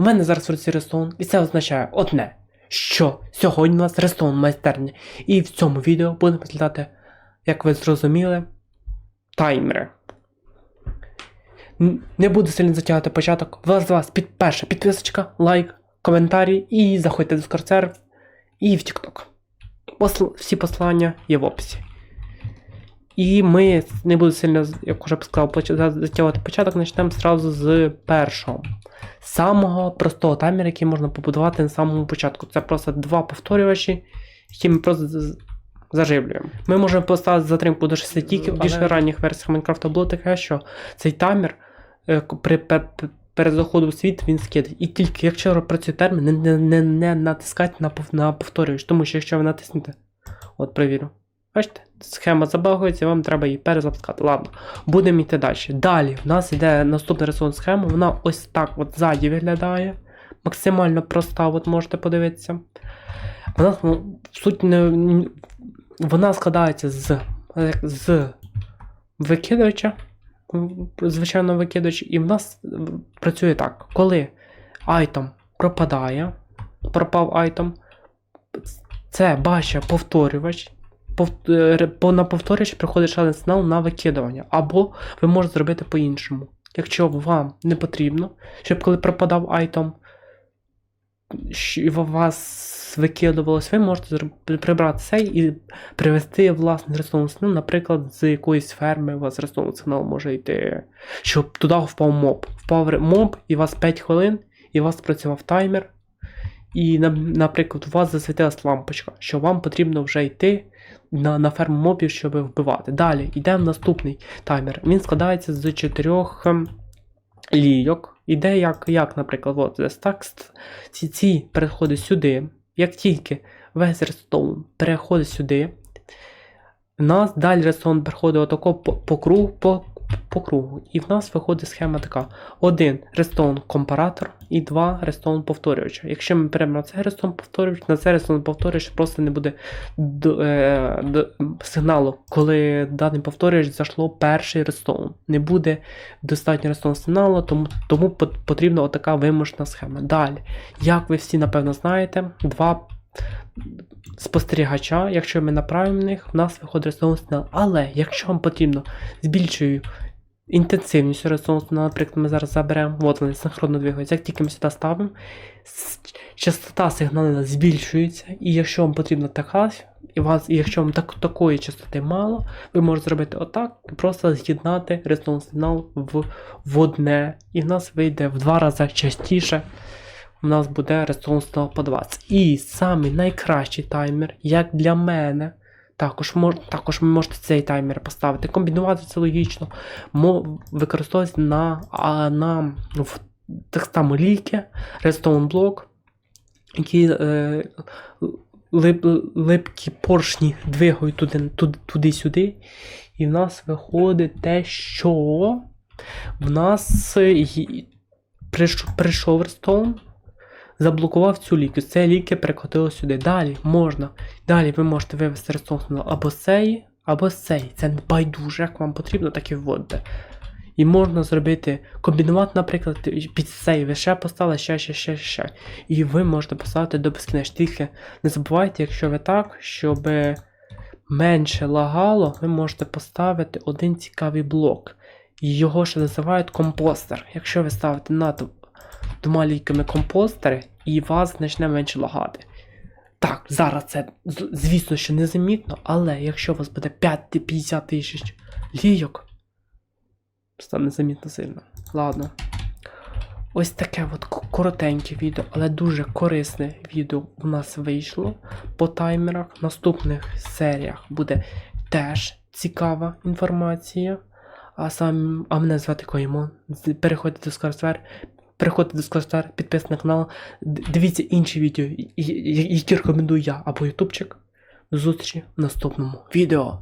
У мене зараз в руці рестон, і це означає одне, що сьогодні у нас рестон майстерні. І в цьому відео будемо розглядати, як ви зрозуміли, таймери. Не буду сильно затягувати початок. Вас вас під перша підписочка, лайк, коментарі і заходьте в Discord сервер і в TikTok. Посл- Всі послання є в описі. І ми не буду сильно, як вже сказав, затягувати початок, почнемо зразу з першого. Самого простого таймера, який можна побудувати на самому початку. Це просто два повторювачі, які ми просто заживлюємо. Ми можемо поставити затримку до 6 тіків, Але- більш ранніх версіях Майнкрафта було таке, що цей таймер е, при, пе- пе- перед заходом в світ він скидає. І тільки якщо працює термін, не, не, не, не натискайте на, на повторювач, тому що якщо ви натиснете, от перевірю. Бачите, схема забагується, вам треба її перезапускати. Ладно, будемо йти далі. Далі в нас йде наступна рисунок схема, вона ось так от ззаді виглядає. Максимально проста, от можете подивитися. Вона ну, суть не. Вона складається з, з викидача, звичайно, викидач, і в нас працює так. Коли айтем пропадає, пропав айтем, це бачить повторювач. Е, На повторювач приходить один сигнал на викидування. Або ви можете зробити по-іншому. Якщо вам не потрібно, щоб коли пропадав айтем, що у вас викидувалось, ви можете прибрати цей і привести власний рестовий сигнал, наприклад, з якоїсь ферми у вас рестовий сигнал може йти, щоб туди впав моб. Впав моб, і у вас 5 хвилин, і у вас працював таймер. І, наприклад, у вас засвітилась лампочка, що вам потрібно вже йти на, на ферму мобів, щоб вбивати. Далі йдемо наступний таймер. Він складається з чотирьох ем, лійок. Іде як, як наприклад, от, стакс, ці, ці переходить сюди. Як тільки весь рестон переходить сюди, в нас далі рестон переходить отако по, по, кругу, по, по кругу. І в нас виходить схема така: один рестон компаратор і два рестон повторювача. Якщо ми беремо на цей рестон повторювач, на цей рестон повторювач просто не буде до, е, до, сигналу, коли даний повторювач зайшло перший рестон. Не буде достатньо рестон сигналу, тому, тому потрібна отака вимушена схема. Далі, як ви всі напевно знаєте, два спостерігача, якщо ми направимо них, в нас виходить рестон сигнал. Але якщо вам потрібно з інтенсивністю рестон сигналу, наприклад, ми зараз заберемо, от вони синхронно двигаються, як тільки ми сюди ставимо, частота сигналу збільшується, і якщо вам потрібна така, і, вас, і якщо вам так, такої частоти мало, ви можете зробити отак і просто з'єднати рестон сигнал в, в одне. І в нас вийде в два рази частіше. У нас буде рестон сигнал по 20. І самий найкращий таймер, як для мене. Також, мож, також можете цей таймер поставити. Комбінувати це логічно. Мо, використовується на, а, на в, так само ліки, рестон блок, які е, лип, липкі поршні двигають туди, туди, туди-сюди. І в нас виходить те, що в нас е, прийшов, Рестон, заблокував цю ліку. Це ліки перекотило сюди. Далі можна. Далі ви можете вивести Рестон або цієї, або цієї. Це байдуже, як вам потрібно, так і вводите. І можна зробити, комбінувати, наприклад, під цей ви ще поставили, ще, ще, ще, ще. І ви можете поставити до безкінечно. Тільки не забувайте, якщо ви так, щоб менше лагало, ви можете поставити один цікавий блок. Його ще називають компостер. Якщо ви ставите над двома ліками компостери, і вас почне менше лагати. Так, зараз це, звісно, що незамітно, але якщо у вас буде 5-50 тисяч лійок, стане замітно сильно. Ладно. Ось таке от коротеньке відео, але дуже корисне відео у нас вийшло по таймерах. В наступних серіях буде теж цікава інформація. А сам, а мене звати Коїмон. Переходьте до Скарсвер, переходьте до Скарсвер, підписуйтесь на канал, дивіться інші відео, які рекомендую я або ютубчик. До зустрічі в наступному відео.